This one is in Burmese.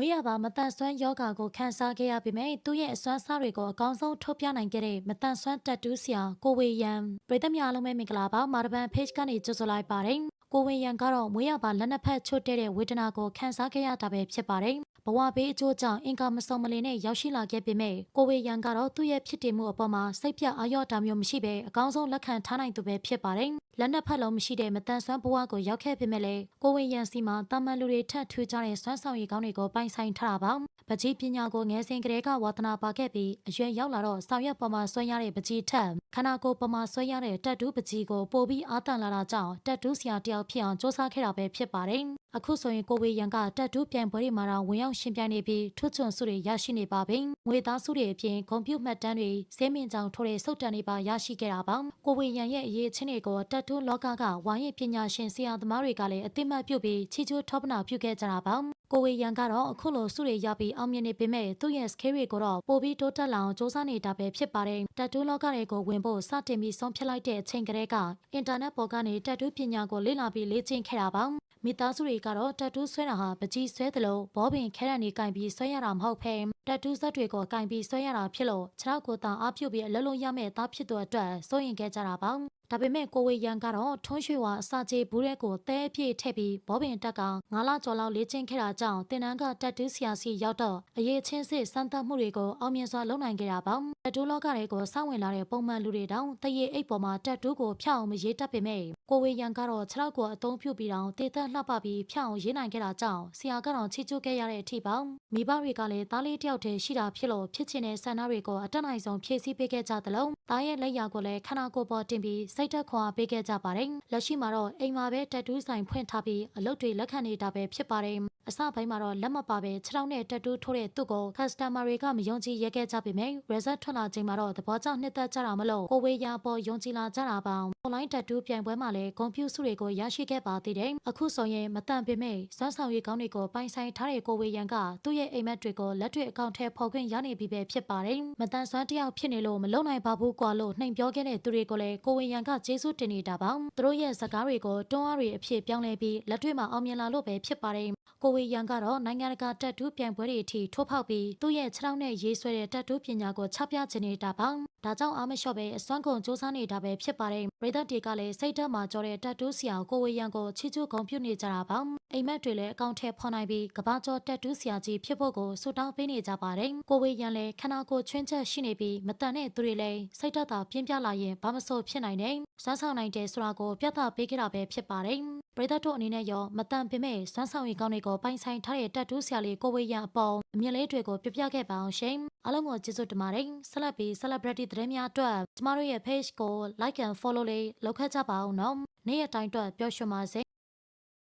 မွေးရပါမတန်ဆွမ်းယောဂါကိုခန်းစားခဲ့ရပေမဲ့သူ့ရဲ့အစွမ်းစားတွေကိုအကောင်းဆုံးထုတ်ပြနိုင်ခဲ့တဲ့မတန်ဆွမ်းတက်တူးဆရာကိုဝေယံပြည်သက်များအားလုံးပဲမင်္ဂလာပါမာရဘန် page ကနေကြိုဆိုလိုက်ပါတယ် ကိုဝေယံကတော့မွေးရပါလက်နှစ်ဖက်ချွတ်တဲ့ဝေဒနာကိုခန်းစားခဲ့ရတာပဲဖြစ်ပါတယ်ဘဝဘေးအကျိုးကြောင့်အင်ကာမစုံမလင်နဲ့ရောက်ရှိလာခဲ့ပေမဲ့ကိုဝေယံကတော့သူ့ရဲ့ဖြစ်တည်မှုအပေါ်မှာစိတ်ပြအာရော့တာမျိုးမရှိဘဲအကောင်းဆုံးလက်ခံထားနိုင်သူပဲဖြစ်ပါတယ်လက်နှစ်ဖက်လုံးမရှိတဲ့မတန်ဆွမ်းဘဝကိုရောက်ခဲ့ပေမဲ့လည်းကိုဝေယံစီမှာတာမန်လူတွေထက်ထူးခြားတဲ့စွမ်းဆောင်ရည်ကောင်းတွေကိုပိုင်ဆိုင်ထားတာပါ ပကြီးပညာကိုငယ်စဉ်ကတည်းကဝါသနာပါခဲ့ပြီးအရွယ်ရောက်လာတော့ဆောင်ရွက်ပေါ်မှာဆွဲရတဲ့ပကြီးထက်ခန္ဓာကိုယ်ပေါ်မှာဆွဲရတဲ့တက်တူးပကြီးကိုပို့ပြီးအားတန်လာတာကြောင့်တက်တူးဆရာတယောက်ဖြစ်အောင်စ조사ခဲ့တာပဲဖြစ်ပါတယ်အခုဆိုရင်ကိုဝေယံကတက်တူးပြန်ပွဲတွေမှာတော့ဝင်ရောက်ရှင်ပြိုင်နေပြီးထွတ်ချွန်စုတွေရရှိနေပါပြီငွေသားစုတွေအပြင်ကွန်ပျူတာမှတ်တမ်းတွေဇဲမင်ကြောင်ထိုးတဲ့စုတ်တန်တွေပါရရှိခဲ့တာပါကိုဝေယံရဲ့အရေးချင်းတွေကိုတက်တူးလောကကဝိုင်းရပညာရှင်ဆရာသမားတွေကလည်းအသိမှတ်ပြုပြီးချီချိုးထောပနာပြုခဲ့ကြတာပါကိုဝေယံကတော့အခုလိုစုတွေရပြီးအောင်မြင်နေပေမဲ့သူ့ရဲ့ skill တွေကိုတော့ပိုပြီးတိုးတက်လာအောင်စ조사နေတာပဲဖြစ်ပါတယ်တက်တူးလောကတွေကိုဝင်ဖို့စတင်ပြီးဆုံးဖြတ်လိုက်တဲ့အချိန်ကတည်းကအင်တာနက်ပေါ်ကနေတက်တူးပညာကိုလေ့လာပြီးလေ့ကျင့်ခဲ့တာပါမိသားစုတွေကတော့တက်တူးဆွဲတာဟာပကြီးဆွဲသလိုဘောပင်ခဲရန်နေကင်ပြီးဆွဲရတာမဟုတ်ဖဲ တက်တူးဇက်တွေကိုကင်ပြီးဆွဲရတာဖြစ်လို့ခြေထောက်ကိုတောင်အပြုတ်ပြီးအလုံးလုံးရမယ့်သားဖြစ်တဲ့အတွက်စိုးရင်ခဲ့ကြတာပါဒါပေမဲ့ကိုဝေရန်ကတော့ထွန်းရွှေဝါအစာကြေးဘူးရဲကိုတဲအပြည့်ထည့်ပြီးဘောပင်တက်ကငါးလကျော်လောက်လေ့ကျင့်ခဲ့တာကြောင့်တင်နန်းကတက်တူးဆရာစီရောက်တော့အရေးချင်းစစ်စမ်းသပ်မှုတွေကိုအောင်မြင်စွာလုပ်နိုင်ခဲ့တာပါတက်တူးလောကတွေကိုစောင့်ဝင်လာတဲ့ပုံမှန်လူတွေတောင်တရေအိတ်ပေါ်မှာတက်တူးကိုဖျောက်အောင်မရေးတတ်ပေမဲ့ကိုဝေရန်ကတော့ခြေထောက်ကိုအသုံးပြုပြီးတော့တေသက်လှပပြီးဖျောက်အောင်ရေးနိုင်ခဲ့တာကြောင့်ဆရာကတော့ချီးကျူးခဲ့ရတဲ့အထိပါမိဘတွေကလည်းသားလေးတယောက်တည်းရှိတာဖြစ်လို့ဖြစ်ချင်တဲ့ဆန္ဒတွေကိုအတက်နိုင်ဆုံးဖြည့်ဆည်းပေးခဲ့ကြသလိုသားရဲ့လက်ရာကိုလည်းခန္ဓာကိုယ်ပေါ်တင်ပြီးစိတ်သက်ခွန်အားပေးခဲ့ကြပါတယ်လက်ရှိမှာတော့အိမ်မှာပဲတက်တူးဆိုင်ဖွင့်ထားပြီးအလုပ်တွေလက်ခံနေတာပဲဖြစ်ပါတယ် အစပိုင်းမှာတော့လက်မပါပဲခြေထောက်နဲ့တက်တူးထိုးတဲ့သူ့ကို customer တွေကမယုံကြည်ရဲခဲ့ကြပေမဲ့ result ထွက်လာချိန်မှာတော့သဘောကျနှစ်သက်ကြတာမလို့ကိုဝေးရပေါ်ယုံကြည်လာကြတာပါ online တက်တူးပြိုင်ပွဲမှာလည်းကွန်ပျူတာစုတွေကိုရရှိခဲ့ပါသေးတယ်အခုဆိုရင်မတန်ပေမဲ့စွမ်းဆောင်ရည်ကောင်းတွေကိုပိုင်ဆိုင်ထားတဲ့ကိုဝေးရန်ကသူ့ရဲ့အိမ်မက်တွေကိုလက်တွေ့အကောင့်ထဲဖော်ခွင့်ရနေပြီပဲဖြစ်ပါတယ်မတန်စွမ်းတယောက်ဖြစ်နေလို့မလုံနိုင်ပါဘူးကွာလို့နှိမ်ပြောခဲ့တဲ့သူတွေကိုလည်းကိုဝေးရန်ကကျေးဇူးတင်နေတာပါသူတို့ရဲ့စကားတွေကိုတွန်းအားတွေအဖြစ်ပြောင်းလဲပြီးလက်တွေ့မှာအောင်မြင်လာလို့ပဲဖြစ်ပါတယ် ကိုဝေရန်ကတော့နိုင်ငံတကာတက်တူးပြိုင်ပွဲတွေအထိထိုးဖောက်ပြီးသူ့ရဲ့ခြေထောက်နဲ့ရေးဆွဲတဲ့တက်တူးပညာကိုချပြချင်နေတာပါ။ဒါကြောင့်အားမလျှော့ပဲအစွမ်းကုန်စူးစမ်းနေတာပဲဖြစ်ပါတယ်။ပြည်သက်တွေကလည်းစိတ်ဓာတ်မှာကြောတဲ့တက်တူးဆရာကိုဝေရန်ကိုချီးကျူးဂုဏ်ပြုနေကြတာပါ။အိမ်မက်တွေလည်းအကောင့်ထဲဖော်နိုင်ပြီးကဘာကျော်တက်တူးဆရာကြီးဖြစ်ဖို့ကိုဆုတောင်းပေးနေကြပါတယ်။ကိုဝေရန်လည်းခနာကိုချွင်းချက်ရှိနေပြီးမတန်တဲ့သူတွေလည်းစိတ်ဓာတ်သာပြင်းပြလာရင်ဘာမဆိုဖြစ်နိုင်တယ်။စွမ်းဆောင်နိုင်တယ်ဆိုတာကိုပြသပေးခဲ့တာပဲဖြစ်ပါတယ်။ ပြည်သက်တို့အနေနဲ့ရောမတန်ပေမဲ့စွမ်းဆောင်ရည်ကောင်းတွေကိုပိုင်ဆိုင်ထားတဲ့တက်တူးဆရာလေးကိုဝေရန်အပေါ်အမြင်လေးတွေကိုပြပြခဲ့ပါအောင်ရှင်အားလုံးကိုကျေးဇူးတင်ပါတယ်ဆက်လက်ပြီး celebrity သတင်းများအတွက်ကျမတို့ရဲ့ page ကို like and follow လေးလုပ်ခဲ့ကြပါအောင်နော်နေ့ရက်တိုင်းအတွက်ပျော်ရွှင်ပါစေ